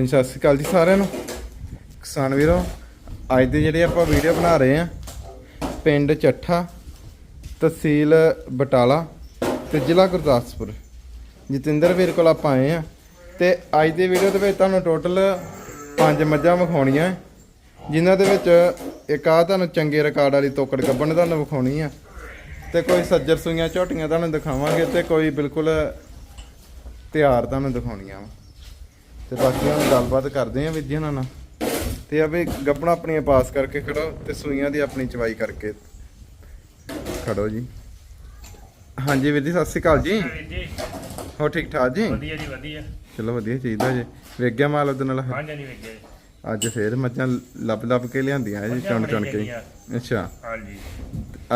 ਹਾਂਜੀ ਸਤਿ ਸ਼੍ਰੀ ਅਕਾਲ ਜੀ ਸਾਰਿਆਂ ਨੂੰ। ਕਿਸਾਨ ਵੀਰੋ ਅੱਜ ਦੇ ਜਿਹੜੇ ਆਪਾਂ ਵੀਡੀਓ ਬਣਾ ਰਹੇ ਆ ਪਿੰਡ ਚੱਠਾ ਤਹਿਸੀਲ ਬਟਾਲਾ ਤੇ ਜ਼ਿਲ੍ਹਾ ਗੁਰਦਾਸਪੁਰ। ਜਤਿੰਦਰ ਵੀਰ ਕੋਲ ਆਪਾਂ ਆਏ ਆ ਤੇ ਅੱਜ ਦੀ ਵੀਡੀਓ ਦੇ ਵਿੱਚ ਤੁਹਾਨੂੰ ਟੋਟਲ ਪੰਜ ਮੱਝਾਂ ਵਿਖਾਉਣੀਆਂ ਹੈ, ਜਿਨ੍ਹਾਂ ਦੇ ਵਿੱਚ ਇੱਕ ਆ ਤੁਹਾਨੂੰ ਚੰਗੇ ਰਿਕਾਰਡ ਵਾਲੀ ਤੋਕੜ ਗੱਬਣ ਤੁਹਾਨੂੰ ਵਿਖਾਉਣੀ ਆ। ਤੇ ਕੋਈ ਸੱਜਰ ਸੂਈਆਂ ਝੋਟੀਆਂ ਤੁਹਾਨੂੰ ਦਿਖਾਵਾਂਗੇ ਤੇ ਕੋਈ ਬਿਲਕੁਲ ਤਿਆਰ ਤੁਹਾਨੂੰ ਦਿਖਾਉਣੀਆਂ ਵਾ। ਤੇ ਬਾਕੀ ਹੁਣ ਗੱਲਬਾਤ ਕਰਦੇ ਆਂ ਵਿਧੀ ਉਹਨਾਂ ਨਾਲ। ਤੇ ਆ ਵੀ ਗੱਪਣਾ ਆਪਣੀਆਂ ਪਾਸ ਕਰਕੇ ਖੜੋ ਤੇ ਸੂਈਆਂ ਦੀ ਆਪਣੀ ਚਵਾਈ ਕਰਕੇ ਖੜੋ ਜੀ। ਹਾਂਜੀ ਜੀ ਸਤਿ ਸ਼੍ਰੀ ਅਕਾਲ ਜੀ। ਹੋ ਠੀਕ ਠਾਕ ਜੀ? ਵਧੀਆ ਜੀ ਵਧੀਆ। ਚਲੋ ਵਧੀਆ ਚਾਹੀਦਾ ਜੀ। ਵੇਖ ਗਿਆ ਮਾਲ ਉਹਦੇ ਨਾਲ? ਹਾਂਜੀ ਨਹੀਂ ਵੇਖਿਆ ਜੀ। ਅੱਜ ਫੇਰ ਮੱਝਾਂ ਲੱਭ ਲੱਭ ਕੇ ਲਿਆਂਦੀਆਂ ਜੀ ਚੁਣ ਚੁਣ ਕੇ। ਅੱਛਾ। ਹਾਂਜੀ।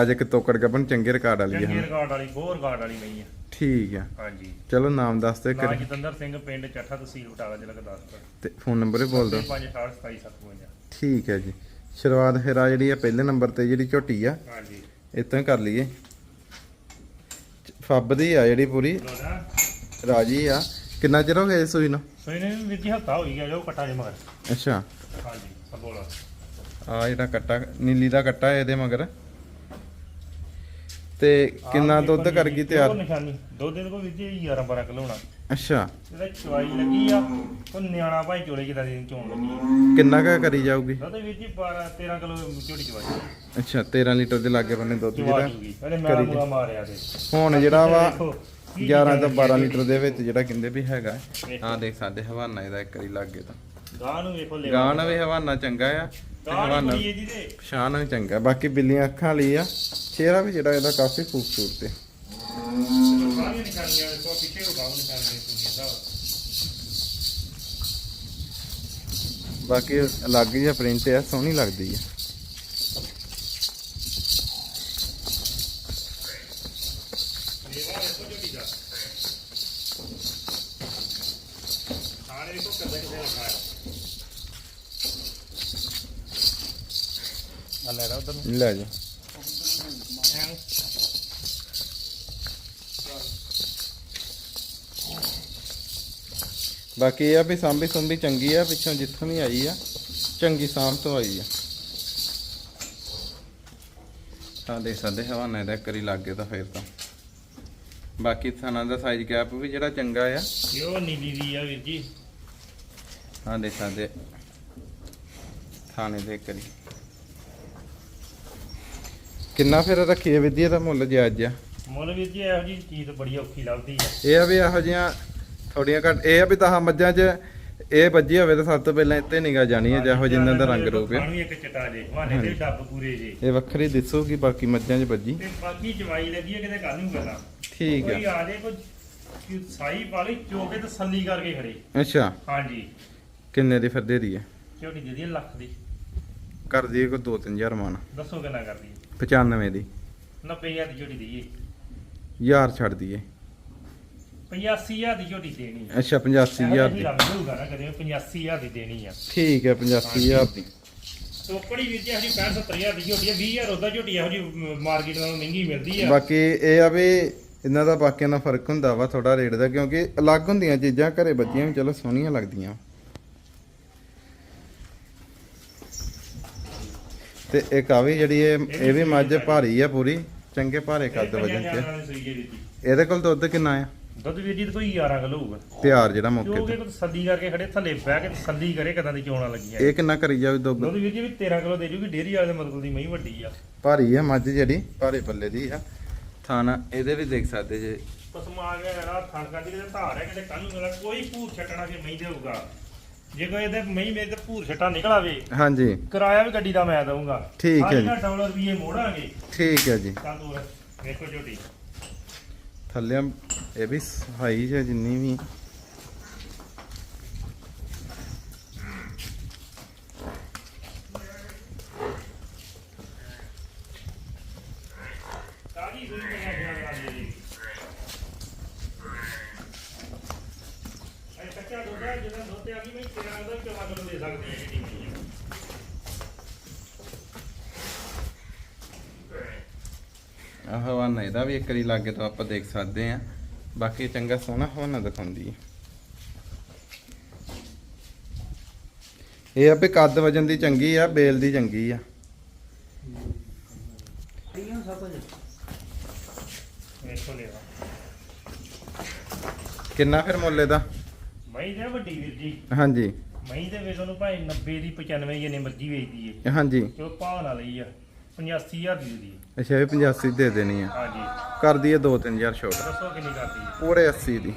ਅੱਜ ਇੱਕ ਤੋਕੜ ਗੱਪਣ ਚੰਗੇ ਰਿਕਾਰਡ ਵਾਲੀ ਚੰਗੀ ਹੈ ਰਿਕਾਰਡ ਵਾਲੀ ਬਹੁਤ ਰਿਕਾਰਡ ਵਾਲੀ ਨਹੀਂ ਆ। ਠੀਕ ਆ। ਹਾਂਜੀ। ਚਲੋ ਨਾਮ ਦੱਸ ਦੇ ਨਾਂ ਕਰ ਜਤਿੰਦਰ ਸਿੰਘ ਪਿੰਡ ਚੱਠਾ ਤਹਿਸੀਲ ਬਟਾਲਾ ਜ਼ਿਲ੍ਹਾ ਗੁਰਦਾਸਪੁਰ। ਤੇ ਫੋਨ ਨੰਬਰ ਵੀ ਬੋਲ ਦਿਓ। 5682755 ਠੀਕ ਹੈ ਜੀ। ਸ਼ੁਰੂਆਤ ਫਿਰ ਆ ਜਿਹੜੀ ਆ ਪਹਿਲੇ ਨੰਬਰ ਤੇ ਜਿਹੜੀ ਝੋਟੀ ਆ ਹਾਂਜੀ। ਇਤਾਂ ਕਰ ਲਈਏ। ਫੱਬ ਦੀ ਆ ਜਿਹੜੀ ਪੂਰੀ। ਰਾਜੀ ਆ। ਕਿੰਨਾ ਚਿਰ ਹੋ ਗਿਆ ਇਸ ਸੂਈ ਨੂੰ? ਸੋ ਇਹਨੇ ਵੀ ਜੀ ਹਫਤਾ ਹੋ ਗਿਆ ਜੋ ਕੱਟਾ ਜੇ ਮਗਰ। ਅੱਛਾ। ਹਾਂਜੀ ਸਬੋਲਾ ਆ ਜਿਹੜਾ ਕੱਟਾ ਨੀਲੀ ਦਾ ਕੱਟਾ ਹੈ ਇਹਦੇ ਮਗਰ। ਤੇ ਕਿੰਨਾ ਦੁੱਧ ਕਰ ਗਈ ਤਿਆਰ? ਨਿਸ਼ਾਨੀ। ਦੁੱਧ ਦੇ ਕੋਈ ਵੀ 11 12 ਕਿਲੋ ਹੋਣਾ। ਅੱਛਾ। ਇਹਦਾ ਚਵਾਈ ਲੱਗੀ ਆ ਉਹ ਨਿਆਣਾ ਭਾਈ ਚੋਲੇ ਕਿਦਾਂ ਦੀ ਚੋਣ ਲੱਗੀ ਆ। ਕਿੰਨਾ ਕਾ ਕਰੀ ਜਾਊਗੀ? ਦੁੱਧ ਵੀ ਜੀ 12 13 ਕਿਲੋ ਝੋਟੀ ਚਵਾਈ ਅੱਛਾ 13 ਲੀਟਰ ਦੇ ਲਾਗੇ ਬੰਨੇ ਦੁੱਧ ਚਵਾ ਜਿਹੜਾ ਜੂਗੀ ਇਹਨੇ ਮੈਂ ਕਰੀ ਮੂਲਾ ਮਾਰਿਆ ਤੇ। ਹੁਣ ਜਿਹੜਾ ਵਾ ਦੇਖੋ, ਕੀ 11 ਤੋਂ ਚੀਜ਼ਾਂ 12 ਲੀਟਰ ਦੇ ਵਿੱਚ ਜਿਹੜਾ ਕਹਿੰਦੇ ਵੀ ਹੈਗਾ। ਆ ਦੇਖ ਸਾਡੇ ਹਵਾਨਾ ਇਹਦਾ ਇੱਕ ਵਾਰੀ ਲੱਗੇ ਤਾਂ। ਗਾਂ ਨੂੰ ਵੇਖੋ ਲੈ ਗਾਣ ਵੀ ਹਵਾਨਾ ਚੰਗਾ ਆ। ਗਾਂ ਹਵਾਨਾ ਨੂੰ ਜੀ ਦੇ। ਪਛਾਣ ਵੀ ਚੰਗਾ। ਬਾਕੀ ਬਿੱਲੀਆਂ ਅੱਖਾਂ ਲਈ ਆ। ਚਿਹਰਾ ਵੀ ਜਿਹੜਾ ਇਹਦਾ ਕਾਫੀ ਖੂਬਸੂਰਤ ਹੈ ਬਾਕੀ ਅਲੱਗ ਜਿਹਾ ਪ੍ਰਿੰਟ ਆ ਸੋਹਣੀ ਲੱਗਦੀ ਆ। ਸਾਰੇ ਕਦੇ ਕਿਤੇ ਲੱਗਾ ਆ ਲੈ ਰਾ ਉਧਰ ਲੈ ਜਾ। ਬਾਕੀ ਇਹ ਆ ਵੀ ਸਾਂਭੀ ਸੁੰਭੀ ਚੰਗੀ ਆ ਪਿੱਛੋਂ ਜਿੱਥੋਂ ਵੀ ਆਈ ਆ ਚੰਗੀ ਸਾਂਭ ਤੋਂ ਆਈ ਆ। ਤਾਂ ਦੇਖ ਸਕਦੇ ਹਵਾਨਾ ਇਹਦਾ ਕਰੀ ਲੱਗੇ ਤਾਂ ਫੇਰ ਤਾਂ। ਬਾਕੀ ਥਾਣਾ ਦਾ ਸਾਈਜ਼ ਗੈਪ ਵੀ ਜਿਹੜਾ ਚੰਗਾ ਆ। ਯੋ ਨੀਲੀ ਦੀ ਆ ਵੀਰ ਜੀ। ਹਾਂ ਦੇਖ ਸਕਦੇ ਥਾਣੇ ਦੇ ਕਰੀ ਕਿੰਨਾ ਫਿਰ ਰੱਖੀਏ ਵਿਧੀ ਦਾ ਮੁੱਲ ਜਾਇਜ਼ ਆ? ਮੁੱਲ ਵੀਰ ਜੀ ਇਹੋ ਜੀ ਚੀਜ਼ ਬੜੀ ਔਖੀ ਲੱਗਦੀ ਆ। ਇਹ ਆ ਵੀ ਇਹੋ ਜਿਹੀਆਂ ਥੋੜੀਆਂ ਘੱਟ ਇਹ ਆ ਵੀ ਤਾਂ ਮੱਝਾਂ 'ਚ ਇਹ ਵੱਜੀ ਹੋਵੇ ਤਾਂ ਸਭ ਤੋਂ ਪਹਿਲਾਂ ਇੱਥੇ ਨਿਗਾ ਜਾਣੀ ਹੈ ਜਿਹੋ ਜਿੰਨਾਂ ਦਾ ਰੰਗ ਰੂਪ ਹੈ ਖਾਣੂ ਇੱਕ ਚਟਾ ਜੇ ਮਾਨੇ ਤੇ ਡੱਬ ਪੂਰੇ ਜੇ। ਇਹ ਵੱਖਰੀ ਦਿਸੂਗੀ ਬਾਕੀ ਮੱਝਾਂ 'ਚ ਵੱਜੀ? ਤੇ ਬਾਕੀ ਜਵਾਈ ਲੱਗੀ ਹੈ ਕਿਤੇ ਕਰ ਨੂੰ ਗੱਲਾਂ ਠੀਕ ਕੋਈ ਆ ਜੇ ਕੋਈ ਸਾਈ ਵਾਲੀ ਚੋਕੇ ਤਸੱਲੀ ਕਰਕੇ ਖੜੇ। ਅੱਛਾ। ਹਾਂਜੀ। ਕਿੰਨੇ ਦੀ ਫਿਰ ਦੇ ਦਈਏ? ਝੋਟੀ ਦੇ ਦੀ ਲੱਖ ਦੀ। ਕਰ ਦਈਏ ਕੋਈ 2-3000 ਮਾਨ। ਦੱਸੋ ਕਿੰਨਾ ਕਰਦੀ 95 ਦੀ। 90000 ਦੀ ਝੋਟੀ ਦਈਏ। ਯਾਰ ਛੱਡ ਦਈਏ। 85000 ਦੀ ਝੋਟੀ ਦੇਣੀ ਆ। ਅੱਛਾ 85000 ਦੀ। ਹੋਊਗਾ ਨਾ ਕਦੇ 85000 ਦੀ ਦੇਣੀ ਆ। ਠੀਕ ਹੈ 85000 ਦੀ। ਇਹੋ ਜਿਹੀ 65 70000 ਦੀ ਝੋਟੀ ਆ 20000 ਉਹਦਾ ਝੋਟੀ ਇਹੋ ਜਿਹੀ ਮਾਰਕੀਟ ਨਾਲੋਂ ਮਹਿੰਗੀ ਮਿਲਦੀ ਆ। ਬਾਕੀ ਇਹ ਆ ਵੀ ਇਹਨਾਂ ਦਾ ਬਾਕੀਆਂ ਨਾਲ ਫ਼ਰਕ ਹੁੰਦਾ ਵਾ ਥੋੜਾ ਰੇਟ ਦਾ ਕਿਉਂਕਿ ਅਲੱਗ ਹੁੰਦੀਆਂ ਚੀਜ਼ਾਂ ਘਰੇ ਬੱਜੀਆਂ ਵੀ ਚਲੋ ਸੋਹਣੀਆਂ ਲੱਗਦੀਆਂ। ਤੇ ਇੱਕ ਆ ਵੀ ਜਿਹੜੀ ਇਹ ਇਹ ਵੀ ਮੱਝ ਭਾਰੀ ਆ ਪੂਰੀ ਚੰਗੇ ਭਾਰੇ ਕੱਦ ਵਜਨ ਚ ਇਹਦੇ ਕੋਲ ਦੁੱਧ ਕਿੰਨਾ ਆ? ਦੁੱਧ ਵੀਰ ਜੀ ਤਾਂ ਕੋਈ 11 ਕਿਲੋ ਹੋਊਗਾ। ਤਿਆਰ ਜਿਹੜਾ ਮੌਕੇ ਕਿਉਂਕਿ ਤੇ। ਤਸੱਲੀ ਕਰਕੇ ਖੜੇ ਥੱਲੇ ਬਹਿ ਕੇ ਤਸੱਲੀ ਕਰੇ ਕਦਾਂ ਦੀ ਚੋਣਾਂ ਲੱਗੀਆਂ ਇਹ ਕਿੰਨਾ ਕਰੀ ਜਾਵੇ ਦੁੱਧ? ਦੁੱਧ ਵੀਰ ਜੀ ਵੀ 13 ਕਿਲੋ ਦੇ ਜੂਗੀ ਡੇਰੀ ਵਾਲੇ ਦੇ ਮਤਲਬ ਦੀ ਮਹੀਂ ਵੱਡੀ ਆ। ਭਾਰੀ ਆ ਮੱਝ ਜਿਹੜੀ ਭਾਰੇ ਪੱਲੇ ਦੀ ਆ। ਥਾਣਾ ਇਹਦੇ ਵੀ ਦੇਖ ਸਕਦੇ ਜੇ। ਪਸਮਾ ਆ ਗਿਆ ਨਾ ਥਣ ਕੱਢ ਕੇ ਤੇ ਧਾਰ ਹੈ ਕਿਤੇ ਕੱਲ ਨੂੰ ਮੇਰਾ ਕੋਈ ਭੂਰ ਛੱਟਣਾ ਕਿ ਮਹੀਂ ਦੇਊਗਾ। ਜੇ ਕੋਈ ਇਹਦੇ ਮਹੀਂ ਮੇਰੇ ਤੇ ਭੂਰ ਛੱਟਾ ਨਿਕਲ ਆਵੇ ਹਾਂਜੀ। ਕਿਰਾਇਆ ਵੀ ਗੱਡੀ ਦਾ ਮੈਂ ਦਊਂਗਾ। ਠੀਕ ਹੈ ਜੀ। ਡਾਲਰ ਵੀ ਇਹ ਮੋੜਾਂਗੇ। ਠੀਕ ਹੈ ਜੀ। ਤਾਂ ਦੂਰ ਵੇਖੋ ਝੋਟੀ। ਥੱਲੇ ਇਹ ਵੀ ਸਫ਼ਾਈ ਹੈ ਜਿੰਨੀ ਵੀ ਸਾਰੀ ਸੂਈ ਪੰਜਾਂ ਦਿਨਾਂ ਦਾ ਜੀ ਇਹ ਕੱਚਾ ਦੁੱਧ ਹੈ ਜਦੋਂ ਦੁੱਧ ਤੇ ਆ ਗਈ ਮੈਂ 13 ਦਾ 14 ਕਿਲੋ ਦੇ ਸਕਦੀ ਹਾਂ ਜਿਹੜੀ ਮਹੀਂ ਆ। ਆਹ ਹਵਾਨਾ ਇਹਦਾ ਵੀ ਇੱਕ ਵਾਰੀ ਲਾਗੇ ਤੋਂ ਆਪਾਂ ਦੇਖ ਸਕਦੇ ਆ। ਬਾਕੀ ਚੰਗਾ ਸੋਹਣਾ ਹਵਾਨਾ ਦਿਖਾਉਂਦੀ ਹੈ ਇਹ ਆ ਵੀ ਕੱਦ ਵਜਨ ਦੀ ਚੰਗੀ ਆ ਬੇਲ ਦੀ ਚੰਗੀ ਆ। ਲਿਆ ਕਿੰਨਾ ਫਿਰ ਮੁੱਲ ਇਹਦਾ? ਮਈ ਦੇ ਵੱਡੀ ਵੀਰ ਜੀ। ਹਾਂਜੀ। ਮਈ ਦੇ ਵੇਚ ਉਹਨੂੰ ਭਾਈ 90 ਦੀ 95 ਜਿੰਨੇ ਮਰਜ਼ੀ ਵੇਚਦੀ ਏ। ਹਾਂਜੀ। ਜੋ ਭਾਅ ਨਾਲ ਲਈ ਆ 85000 ਦੀ ਉਹਦੀ ਅੱਛਾ ਇਹ 85 ਦੇ ਦੇਣੀ ਆ। ਹਾਂਜੀ। ਕਰ ਦਈਏ 2-3000 ਛੋਟ। ਦੱਸੋ ਕਿੰਨੀ ਕਰਦੀ ਪੂਰੇ 80 ਦੀ।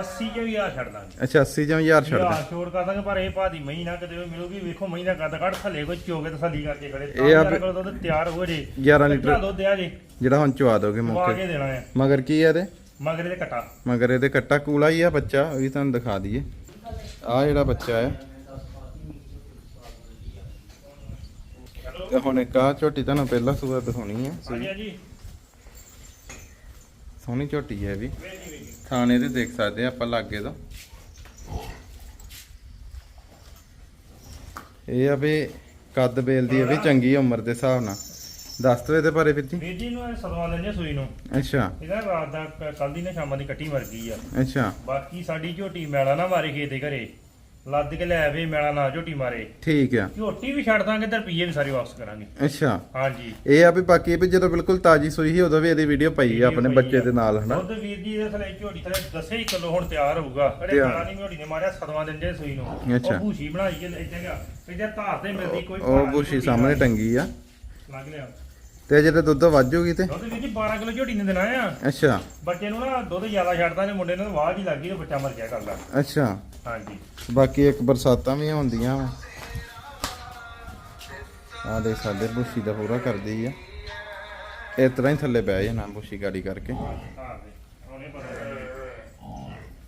80 ਜੋ ਵੀ ਆ ਛੱਡ ਦਾਂਗੇ। ਅੱਛਾ 80 ਜਾਂ 1000 ਛੱਡ ਯਾਰ ਦੇ ਛੋੜ ਕਰ ਦਾਂਗੇ ਪਰ ਇਹ ਭਾਅ ਦੀ ਮਈ ਨਾ ਕਿਤੇ ਮਿਲੂਗੀ ਵੇਖੋ ਮਈ ਦਾ ਕੱਦ ਕੱਢ ਥੱਲੇ ਕੋਈ ਚੋਗੇ ਤਸੱਲੀ ਕਰਕੇ ਖੜੇ। ਇਹ ਆ ਵੀ- ਕੋਲ ਦੁੱਧ ਤਿਆਰ ਹੋ ਜੇ। 11 ਲੀਟਰ ਦੁੱਧ ਆ ਜੇ। ਜਿਹੜਾ ਹੁਣ ਚਵਾ ਦੋਗੇ ਮੌਕੇ ਮਗਰ ਕੀ ਆ ਇਹਦੇ? ਮਗਰ ਇਹਦੇ ਕਟਾ। ਮਗਰ ਇਹਦੇ ਕੱਟਾ ਕੂਲਾ ਹੀ ਆ ਬੱਚਾ ਉਹ ਵੀ ਤੁਹਾਨੂੰ ਦਿਖਾ ਦਈਏ। ਆ ਜਿਹੜਾ ਬੱਚਾ ਹੈ ਤੇ ਹੁਣ ਇੱਕ ਆ ਝੋਟੀ ਤੁਹਾਨੂੰ ਪਹਿਲਾਂ ਸੂਆ ਦਿਖਾਉਣੀ ਹੈ ਹਾਂਜੀ ਹਾਂਜੀ। ਸੋਹਣੀ ਝੋਟੀ ਹੈ ਇਹ ਵੀ। ਥਾਣੇ ਤੇ ਦੇਖ ਸਕਦੇ ਆ ਆਪਾਂ ਲਾਗੇ ਤੋਂ। ਇਹ ਆ ਵੀ ਕੱਦ ਬੇਲ ਦੀ ਇਹ ਵੀ ਚੰਗੀ ਉਮਰ ਦੇ ਹਿਸਾਬ ਨਾਲ। ਦੱਸ ਦੋ ਇਹਦੇ ਬਾਰੇ ਵੀਰ ਜੀ। ਵੀਰ ਜੀ ਨੂੰ ਸਦਵਾ ਲੈਣੇ ਸੂਈ ਨੂੰ। ਅੱਛਾ। ਇਹਦਾ ਰਾਤ ਦਾ ਕੱਲ ਦੀ ਨਾ ਸ਼ਾਮਾਂ ਦੀ ਕੱਟੀ ਮਰ ਗਈ ਆ। ਅੱਛਾ। ਬਾਕੀ ਸਾਡੀ ਝੋਟੀ ਮੈਲਾ ਨਾ ਮਾਰੇ ਖੇਤ ਦੇ ਘਰੇ। ਲੱਦ ਕੇ ਲੈ ਆਵੇ ਮੈਲਾ ਨਾ ਝੋਟੀ ਮਾਰੇ। ਠੀਕ ਆ। ਝੋਟੀ ਵੀ ਛੱਡ ਦਾਂਗੇ ਤੇ ਰੁਪਈਏ ਵੀ ਸਾਰੇ ਵਾਪਸ ਕਰਾਂਗੇ। ਅੱਛਾ। ਹਾਂਜੀ। ਇਹ ਆ ਵੀ ਬਾਕੀ ਵੀ ਜਦੋਂ ਬਿਲਕੁਲ ਤਾਜੀ ਸੂਈ ਸੀ ਉਦੋਂ ਵੀ ਇਹਦੀ ਵੀਡੀਓ ਪਈ ਆ ਆਪਣੇ ਬੱਚੇ। ਦੇ ਨਾਲ ਹਨਾ? ਦੁੱਧ ਵੀਰ ਜੀ ਦੇ ਥਲੇ ਝੋਟੀ ਥਲੇ ਦੱਸੇ ਹੀ ਕਿਲੋ ਹੁਣ ਤਿਆਰ ਹੋਊਗਾ। ਅਰੇ। ਖਾਣਾ ਨਹੀਂ ਝੋਟੀ ਨੇ ਮਾਰਿਆ ਸਦਵਾ ਦਿੰਦੇ ਸੂਈ ਨੂੰ। ਉਹ ਭੂਸ਼ੀ ਬਣਾਈ ਕੇ ਇੱਥੇ ਗਿਆ ਇੱਥੇ ਧਾਰ ਤੇ ਮਿਲਦੀ ਕੋਈ ਉਹ ਝੋਟੀ ਸਾਹਮਣੇ। ਟੰਗੀ ਆ। ਲੱਗ ਲਿਆ ਤੇ ਜਦੋਂ ਦੁੱਧ ਵੱਜੂਗੀ ਤੇ। ਦੁੱਧ ਵੀਰ ਜੀ 12 ਕਿਲੋ ਝੋਟੀ ਨੇ ਦੇਣਾ ਆ। ਅੱਛਾ। ਬੱਚੇ ਨੂੰ ਨਾ ਦੁੱਧ ਜ਼ਿਆਦਾ ਛੱਡਦਾ ਨੇ ਮੁੰਡੇ ਨੂੰ ਵਾਹ ਜੀ ਲੱਗੀ ਤੇ ਬੱਚਾ ਮਰ ਗਿਆ ਕਰਦਾ ਅੱਛਾ। ਹਾਂਜੀ। ਬਾਕੀ ਇੱਕ ਬਰਸਾਤਾਂ ਵੀ ਹੁੰਦੀਆਂ ਵਾ। ਆ ਦੇ ਸਾਡੇ ਬੁਸ਼ੀ ਦਾ ਪੂਰਾ ਕਰਦੀ ਆ। ਇਸ ਤਰ੍ਹਾਂ ਹੀ ਥੱਲੇ ਬਹਿ ਜਾਣਾ ਬੁਸ਼ੀ ਗਾੜੀ ਕਰਕੇ। ਜੀ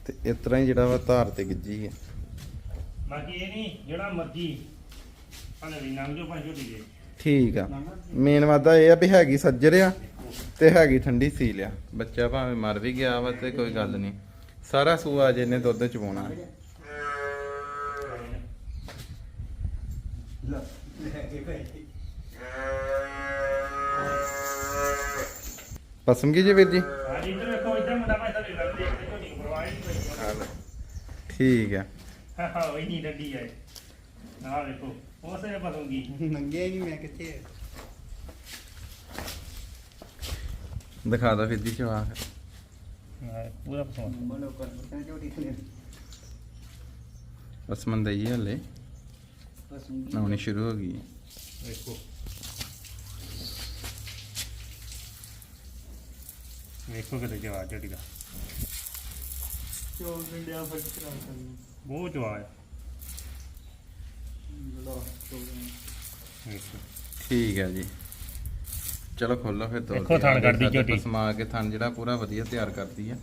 ਤੇ ਇਸ ਤਰ੍ਹਾਂ ਹੀ ਜਿਹੜਾ ਵਾ ਧਾਰ ਤੇ ਗਿੱਜੀ ਆ। ਬਾਕੀ ਇਹ ਨਹੀਂ ਜਿਹੜਾ ਮਰਜ਼ੀ। ਹਲੇ ਵੀ ਨੰਗ ਜੋ ਪੰਜ ਝੋਟੀ ਦੇ। ਠੀਕ ਆ। ਮੇਨ ਵਾਦਾ ਇਹ ਆ ਵੀ ਹੈਗੀ ਸੱਜਰ ਆ ਤੇ ਹੈਗੀ ਠੰਡੀ ਸੀ ਲਿਆ ਬੱਚਾ ਭਾਵੇਂ ਮਰ ਵੀ ਗਿਆ ਵਾ ਤੇ ਕੋਈ ਗੱਲ ਨਹੀਂ। ਸਾਰਾ ਸੂਆ ਜਿਹਨੇ ਦੁੱਧ ਚ ਪਾਉਣਾ। ਪਸੰਦ ਕੀ ਜੀ ਵੀਰ ਜੀ? ਠੀਕ ਆ। ਹਾਂ ਹਾਂ, ਉਹ ਹੀ ਨਹੀਂ ਡੱਡੀ ਹੈ ਆਹ ਵੇਖੋ ਉਸੇ ਪਸੂਗੀ ਨੰਗੇ ਹੀ ਨਹੀਂ ਮੈਂ ਕਿੱਥੇ ਦਿਖਾ ਦੋ ਫਿਰ ਜੀ ਚਵਾ ਪੂਰਾ ਪਸੰਦ ਮਨੋ ਕਰ ਬਰਤਨ ਝੋਟੀ ਥਲੇ ਬਸ ਮੰਦਈ ਹਲੇ। ਪਸੰਦ ਆਉਣੀ ਸ਼ੁਰੂ ਹੋ ਗਈ। ਵੇਖੋ। ਵੇਖੋ ਕਿਤੇ ਜਵਾਬ ਝੋਟੀ ਦਾ। ਚੋਲ ਡੰਡਿਆ ਫਟ ਕਰਾ ਕਰਨੀ। ਬਹੁਤ ਜਵਾਬ ਹੈ ਲੋ ਚੋਲ ਵੇਖੋ ਠੀਕ ਹੈ ਜੀ। ਚਲੋ ਖੋਲੋ ਫਿਰ ਦੋ ਦੇਖੋ ਥਣ ਕੱਢਦੀ ਝੋਟੀ। ਸਮਾ ਕੇ ਥਣ ਜਿਹੜਾ ਪੂਰਾ ਵਧੀਆ ਤਿਆਰ ਕਰਦੀ ਆ।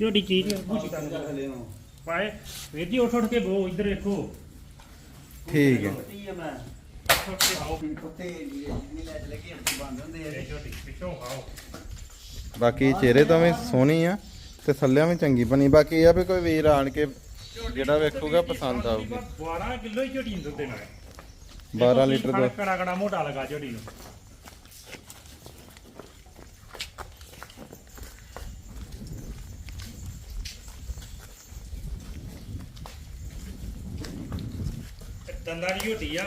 ਝੋਟੀ ਚੀਜ਼ ਹਲੇ ਨੂੰ ਪਾਏ। ਵੀਰ ਜੀ ਉੱਠ ਉੱਠ ਕੇ ਬੋ ਇੱਧਰ ਵੇਖੋ ਠੀਕ ਹੈ। ਆ ਆ ਇਹ ਝੋਟੀ ਪਿੱਛੋਂ ਬਾਕੀ ਚਿਹਰੇ ਤੋਂ ਵੀ ਸੋਹਣੀ ਆ ਤੇ ਥੱਲਿਆਂ ਵੀ ਚੰਗੀ ਬਣੀ। ਬਾਕੀ ਇਹ ਆ ਵੀ ਕੋਈ ਵੀਰ ਆਣ ਕੇ ਜਿਹੜਾ ਵੇਖੂਗਾ ਪਸੰਦ ਆਊਗੀ। 12 ਕਿਲੋ ਹੀ ਝੋਟੀ ਨੂੰ ਦੁੱਧ ਦੇਣਾ ਹੈ। 12 ਲੀਟਰ ਦੁੱਧ ਕੜਾ ਕੜਾ ਮੋਟਾ ਲਗਾ ਝੋਟੀ ਨੂੰ। ਦੰਦਾਂ ਦੀ ਝੋਟੀ ਆ।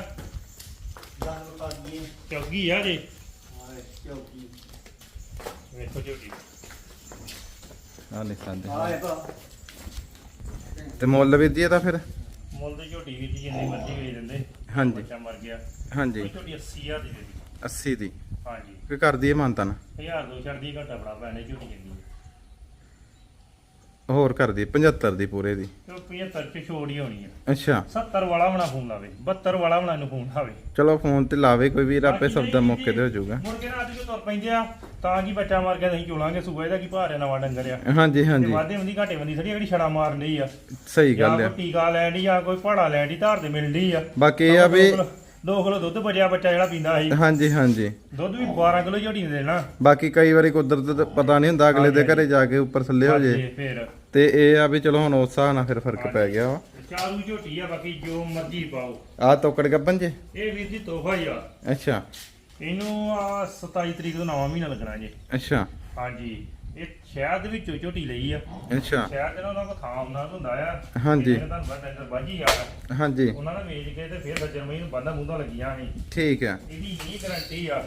ਦੰਦ ਪਾ ਦਈਏ। ਚੌਗੀ ਆ ਜੇ ਹਾਏ ਚੌਕੀ ਵੇਖੋ ਝੋਟੀ। ਆ ਲਿਖ ਸਕਦੇ ਹਾਏ ਪਾ ਤੇ ਮੁੱਲ ਵੀ ਜੀ ਇਹਦਾ ਫਿਰ? ਮੁੱਲ ਦੀ ਝੋਟੀ ਵੀ ਜਿੰਨੀ ਮਰਜ਼ੀ ਵੇਚ ਦਿੰਦੇ। ਹਾਂਜੀ। ਬੱਚਾ ਮਰ ਗਿਆ। ਹਾਂਜੀ। ਉਹ ਝੋਟੀ 80000 ਦੀ ਦੇ ਦਿੱਤੀ 80 ਦੀ। ਹਾਂਜੀ। ਕੋਈ ਕਰਦੀ ਹੈ ਮਾਨਤਨ ਹਜ਼ਾਰ ਦੋ ਛੱਡਦੀ ਘਟਾ ਬੜਾ ਪੈਣੇ ਝੋਟੀ ਜਾਂਦੀ ਹੋਰ ਕਰਦੀ 75 ਦੀ ਪੂਰੇ ਦੀ? ਤੇ ਉਹ 75 ਚ ਛੋੜ ਹੀ ਹੋਣੀ ਆ। ਅੱਛਾ। 70 ਵਾਲਾ ਬਣਾ ਫੋਨ ਲਾਵੇ 72 ਵਾਲਾ ਬਣਾ ਨੂੰ ਫੋਨ ਲਾਵੇ। ਚਲੋ ਫੋਨ ਤੇ ਲਾਵੇ ਕੋਈ ਵੀਰ ਆਪੇ ਸਬਦਾ ਮੌਕੇ ਤੇ ਹੋ ਜਾਊਗਾ। ਮੁੜ ਕੇ ਨਾ ਅੱਜ ਜੋ ਤੁਰ ਪੈਂਦੇ ਆ ਤਾਂ ਕੀ ਬੱਚਾ ਮਾਰ ਕੇ ਅਸੀਂ ਚੋਲਾਂਗੇ ਸੂਬਾ ਇਹਦਾ ਕੀ ਭਾਰ ਆ ਨਵਾਂ ਡੰਗਰ ਆ। ਹਾਂਜੀ ਹਾਂਜੀ। ਵਾਧੇ ਹੁੰਦੀ ਘਾਟੇ ਬੰਦੀ ਸੜੀ ਜਿਹੜੀ ਛੜਾ ਮਾਰ ਲਈ ਆ। ਸਹੀ ਗੱਲ ਆ। ਕੋਈ ਟੀਕਾ ਲੈਣ ਦੀ ਜਾਂ ਕੋਈ ਪਹਾੜਾ ਲੈਣ ਦੀ ਧਾਰ ਤੇ ਮਿਲਦੀ ਆ। ਬਾਕੀ ਇਹ ਆ ਵੀ 2 ਕਿਲੋ ਦੁੱਧ ਬਚਿਆ ਬੱਚਾ ਜਿਹੜਾ ਪੀਂਦਾ ਸੀ। ਹਾਂਜੀ ਹਾਂਜੀ। ਦੁੱਧ ਵੀ 12 ਕਿਲੋ ਨੇ ਦੇਣਾ। ਬਾਕੀ ਕਈ ਵਾਰੀ ਕੁਦਰਤ ਦਾ ਪਤਾ ਨਹੀਂ ਹੁੰਦਾ ਅਗਲੇ ਦੇ ਘਰੇ ਜਾ ਕੇ ਉੱਪਰ ਥੱਲੇ ਹੋ ਜੇ। ਹਾਂਜੀ, ਫਿਰ। ਤੇ ਇਹ ਆ ਵੀ ਚਲੋ ਹੁਣ ਉਸ ਹਿਸਾਬ ਨਾਲ ਫਿਰ ਫ਼ਰਕ ਪੈ ਗਿਆ ਵਾ। ਚਾਰੂ ਝੋਟੀ ਆ ਬਾਕੀ ਜੋ ਮਰਜ਼ੀ ਪਾਓ। ਆ ਤੋਕੜ ਗੱਪਨ ਜੇ? ਇਹ ਵੀਰ ਜੀ ਤੋਹਫਾ ਹੀ ਆ। ਅੱਛਾ। ਇਹਨੂੰ ਆ 27 ਤਰੀਕ ਤੋਂ ਨਵਾਂ ਮਹੀਨਾ ਲੱਗਣਾ ਜੀ। ਅੱਛਾ। ਹਾਂਜੀ। ਇਹ ਸ਼ਹਿਰ ਦੇ ਵਿੱਚੋਂ ਝੋਟੀ ਲਈ ਆ। ਅੱਛਾ। ਸ਼ਹਿਰ ਦੇ ਨਾਲ ਉਹਨਾਂ ਕੋ ਥਾਂ ਉਹਨਾਂ ਨੂੰ ਹੁੰਦਾ ਆ। ਹਾਂਜੀ। ਇਹਨਾਂ ਦਾ ਡੰਗਰ ਬਾਜੀ ਆ। ਹਾਂਜੀ। ਉਹਨਾਂ ਨੇ ਵੇਚ ਕੇ ਤੇ ਫਿਰ ਸੱਜਣ ਮਈ ਨੂੰ ਬੰਦਾ ਮੁੰਦਾ ਲੱਗੀਆਂ ਸੀ। ਠੀਕ ਆ। ਇਹਦੀ ਨਹੀਂ ਗਰੰਟੀ ਆ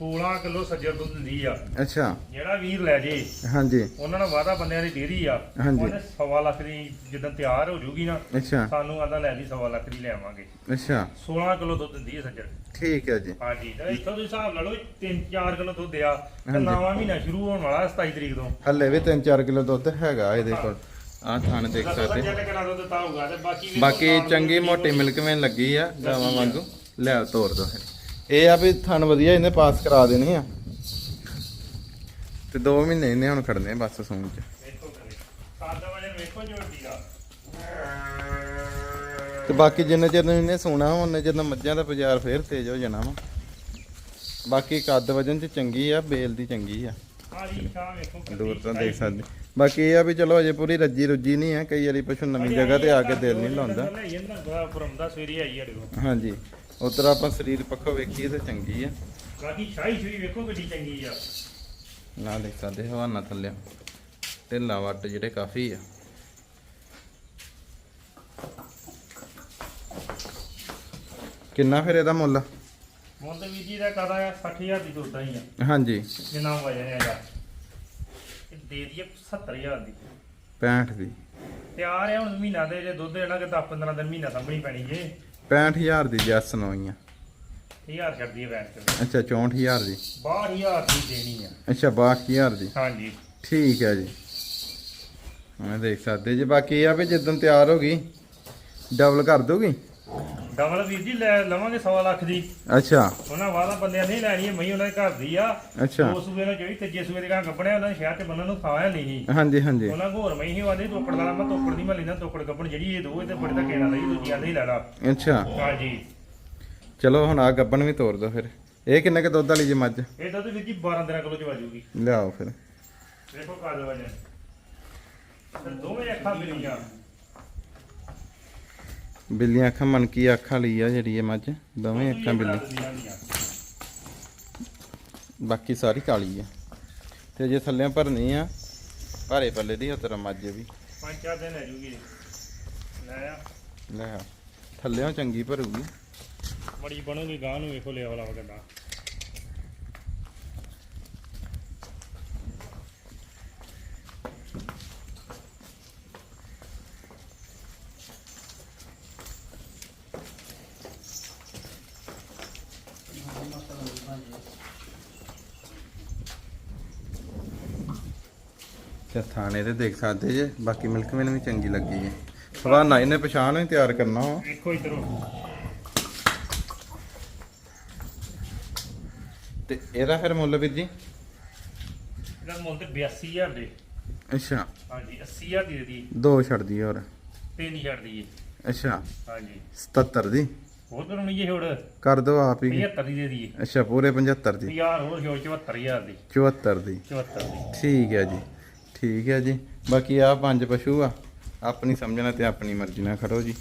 16 ਕਿਲੋ ਸੱਜਰ ਦੁੱਧ ਦਿੰਦੀ ਆ। ਅੱਛਾ। ਜਿਹੜਾ ਵੀਰ ਲੈ ਜੇ ਹਾਂਜੀ। ਉਹਨਾਂ ਨਾਲ ਵਾਦਾ ਬੰਦਿਆਂ ਦੀ ਡੇਰੀ ਆ। ਹਾਂਜੀ। ਉਹਨੇ ਸਵਾ ਲੱਖ ਦੀ ਜਦੋਂ ਤਿਆਰ ਹੋ ਜੂਗੀ ਨਾ ਅੱਛਾ। ਸਾਨੂੰ ਆਦਾ ਲੈ ਦੀ ਸਵਾ ਲੱਖ ਦੀ ਲਿਆਵਾਂਗੇ ਅੱਛਾ। 16 ਕਿਲੋ ਦੁੱਧ ਦਿੰਦੀ ਹੈ ਸੱਜਰ। ਠੀਕ ਹੈ ਜੀ। ਹਾਂਜੀ ਤੇ ਇੱਥੋਂ ਦੇ ਹਿਸਾਬ ਲਾ ਲਓ 3-4 ਕਿਲੋ ਦੁੱਧ ਆ ਤੇ ਹਾਂਜੀ। ਨਵਾਂ ਮਹੀਨਾ ਸ਼ੁਰੂ ਹੋਣ ਵਾਲਾ 27 ਤਰੀਕ ਤੋਂ। ਹੱਲੇ ਵੀ 3-4 ਕਿਲੋ ਦੁੱਧ ਹੈਗਾ ਇਹਦੇ ਕੋਲ। ਆਹ ਥਾਣ ਦੇਖ ਸਕਦੇ ਸੱਜਰ ਨੇ ਕਿੰਨਾ ਦੁੱਧ ਦਿੱਤਾ ਹੋਊਗਾ ਤੇ ਬਾਕੀ ਚੰਗੀ ਮੋਟੀ ਦੀ ਮਿਲਕ ਵੇਨ ਲੱਗੀ ਆ ਗਾਵਾਂ ਆ। ਵਾਂਗੂ। ਲੈ ਤੋਰ ਦੋ। ਫਿਰ ਇਹ ਆ ਵੀ ਥਣ ਵਧੀਆ, ਇਹਨੇ ਪਾਸ ਕਰਾ ਦੇਣੇ ਆ। ਤੇ 2 ਮਹੀਨੇ ਇਹਨੇ ਹੁਣ ਖੜਨੇ ਆ ਬਸ ਸੂਣ ਚ। ਤੇ ਬਾਕੀ ਜਿੰਨੇ ਚਿਰ ਨੂੰ ਇਹਨੇ ਸੋਣਾ ਉਹਨੇ ਚਿਰ ਨੂੰ ਮੱਝਾਂ ਦਾ ਬਾਜ਼ਾਰ ਫੇਰ ਤੇਜ਼ ਹੋ ਜਾਣਾ ਵਾ। ਬਾਕੀ ਕੱਦ ਵਜਨ ਚ ਚੰਗੀ ਆ, ਬੇਲ ਦੀ ਚੰਗੀ ਆ। ਦੂਰ ਤੋਂ ਦੇਖ ਸਕਦੇ। ਬਾਕੀ ਇਹ ਆ ਵੀ ਚਲੋ ਅਜੇ ਪੂਰੀ ਰੱਜੀ ਰੁੱਜੀ ਨਹੀਂ ਆ, ਕਈ ਵਾਰੀ ਪਸ਼ੂ ਨਵੀਂ ਜਗ੍ਹਾ ਤੇ ਆ ਕੇ ਦਿਲ ਨਹੀਂ ਲਾਉਂਦਾ। ਹਾਂਜੀ। ਉਧਰ ਆਪਾਂ ਸਰੀਰ ਪੱਖੋਂ ਵੇਖੀਏ ਤੇ ਚੰਗੀ ਆ। ਬਾਕੀ ਸ਼ਾਹੀ ਸ਼ੂਈ ਵੇਖੋ ਕਿੱਡੀ ਚੰਗੀ ਆ। ਨਾ ਦੇਖ ਸਕਦੇ ਹਵਾਨਾ ਥੱਲੇ। ਢਿੱਲਾ ਵੱਟ ਜਿਹੜੇ ਕਾਫੀ ਆ। ਕਿੰਨਾ ਫਿਰ ਇਹਦਾ ਮੁੱਲ? ਮੁੰਡ ਵੀ ਜੀ ਦਾ ਆ? 60000 ਦੀ ਦੁੱਧ ਹੀ ਆ। ਹਾਂਜੀ। ਜਿੰਨਾ ਵਜਨ ਹੈ ਇਹਦਾ। ਇਹ ਦੇ ਦਈਏ 70000 ਦੀ। 65 ਦੀ। ਤਿਆਰ ਹੈ ਹੁਣ ਮਹੀਨਾ ਦੇ ਜੇ ਦੁੱਧ ਇਹਨਾਂ ਕਿ 10 15 ਦਿਨ ਮਹੀਨਾ ਸੰਭਣੀ ਪੈਣੀ ਜੇ। 65000 ਦੀ ਜੈਸ ਨੋਈਆਂ 1000 ਛੱਡਦੀ ਹੈ ਬੈਂਕ ਤੇ। ਅੱਛਾ 64000 ਦੀ। 62000 ਦੀ ਦੇਣੀ ਆ। ਅੱਛਾ 62000 ਦੀ। ਹਾਂਜੀ। ਠੀਕ ਹੈ ਜੀ। ਮੈਂ ਦੇਖ ਸਕਦੇ ਜੀ। ਬਾਕੀ ਇਹ ਆ ਵੀ ਜਦੋਂ ਤਿਆਰ ਹੋ ਗਈ ਡਬਲ ਕਰ ਦੋਗੀ ਡਬਲ ਵੀਰ ਜੀ ਲੈ ਲਵਾਂਗੇ 1.5 ਲੱਖ ਦੀ। ਅੱਛਾ। ਉਹਨਾਂ ਵਾਲਾ ਬੰਦਿਆਂ ਨਹੀਂ ਲੈਣੀ ਹੈ ਮਈ ਉਹਨਾਂ ਦੇ ਘਰ ਦੀ ਆ। ਅੱਛਾ। ਦੋ ਸੂਬੇ ਨਾਲ ਜਿਹੜੀ ਤੀਜੇ ਸੂਬੇ ਦੇ ਘਰ ਕੱਪੜਿਆ ਉਹਨਾਂ ਨੇ ਸ਼ਹਿਰ ਤੇ ਬੰਨਣ ਨੂੰ ਖਾਇਆ ਨਹੀਂ ਸੀ। ਹਾਂਜੀ ਹਾਂਜੀ। ਉਹਨਾਂ ਹੋਰ ਮਈ ਹੀ ਵਾਦੇ ਤੋਕੜ ਦਾ ਮੈਂ ਤੋਕੜ ਦੀ ਮੈਂ ਲੈਣਾ ਤੋਕੜ ਕੱਪੜ ਜਿਹੜੀ ਇਹ ਦੋ ਇਹ ਤੇ ਬੜੇ ਦਾ ਕਹਿਣਾ ਲਈ ਦੂਜੀ ਆਂਦੇ ਹੀ ਲੈ ਲਾ ਅੱਛਾ ਹਾਂਜੀ ਚਲੋ ਹੁਣ ਆ ਗੱਬਣ ਵੀ ਤੋੜ ਦੋ ਫਿਰ। ਇਹ ਕਿੰਨੇ ਕ ਦੁੱਧ ਵਾਲੀ ਜੀ ਮੱਝ? ਇਹ ਦੁੱਧ ਵੀਰ ਜੀ 12 13 ਕਿਲੋ ਚ ਵਾਜੂਗੀ ਲਿਆਓ ਫਿਰ। ਵੇਖੋ ਕਾਦ ਵਜਨ ਤੇ ਦੋਵੇਂ ਅੱਖਾਂ ਮਿਲੀਆਂ। ਬਿੱਲੀਆਂ ਅੱਖਾਂ ਮਨਕੀ ਅੱਖਾਂ ਲਈ ਆ ਜਿਹੜੀ ਇਹ ਮੱਝ? ਦੋਵੇਂ ਅੱਖਾਂ ਬਿੱਲੀ। ਬਾਕੀ ਸਾਰੀ ਕਾਲੀ ਆ। ਤੇ ਜੇ ਥੱਲਿਆਂ ਭਰਨੀ ਆ ਭਾਰੇ ਪੱਲੇ ਦੀ ਉਤਰ ਮੱਝ ਵੀ। ਪੰਜ ਚਾਰ ਦਿਨ ਲੈ ਜੂਗੀ। ਲੈ ਆ। ਲੈ ਆ। ਥੱਲਿਆਂ ਚੰਗੀ ਭਰੂਗੀ। ਬੜੀ ਬਣੂਗੀ ਗਾਂ ਨੂੰ ਵੇਖੋ ਲਿਆ ਵਾਲਾ ਵਗਦਾ ਤੇ ਥਾਣੇ ਤੇ ਦੇਖ ਸਕਦੇ ਜੇ ਬਾਕੀ ਮਿਲਕ ਮੈਨ ਵੀ ਚੰਗੀ ਲੱਗੀ ਹੈ ਹਵਾਨਾ ਇਹਨੇ ਪਛਾਣ ਵੀ ਤਿਆਰ ਕਰਨਾ ਵਾ। ਵੇਖੋ ਇਧਰੋਂ। ਤੇ ਇਹਦਾ ਫਿਰ ਮੁੱਲ ਵੀਰ ਜੀ? ਇਹਦਾ ਮੁੱਲ ਤੇ 82000 ਦੇ। ਅੱਛਾ। ਹਾਂਜੀ 80000 ਦੀ ਦੀ ਦੋ। ਛੱਡਦੀ ਹੋਰ। ਤੇ ਨਹੀਂ ਛੱਡਦੀ ਏ ਅੱਛਾ। ਹਾਂਜੀ। 77 ਦੀ। ਹੋਰ ਕਰਉਣੀ ਜੇ ਹੋਰ। ਕਰ ਦੋ ਆਪ ਹੀ। 75 ਦੀ ਦੇ ਦੀ। ਅੱਛਾ ਪੂਰੇ 75 ਦੀ। ਯਾਰ ਹੋਰ ਹੋਰ 74000 ਦੀ। 74 ਦੀ। 74 ਦੀ। ਠੀਕ ਹੈ ਜੀ। ਠੀਕ ਹੈ ਜੀ। ਬਾਕੀ ਆ ਪੰਜ ਪਸ਼ੂ ਆ। ਆਪਣੀ ਸਮਝਣਾ ਤੇ ਆਪਣੀ ਮਰਜ਼ੀ ਨਾਲ ਖੜੋ ਜੀ।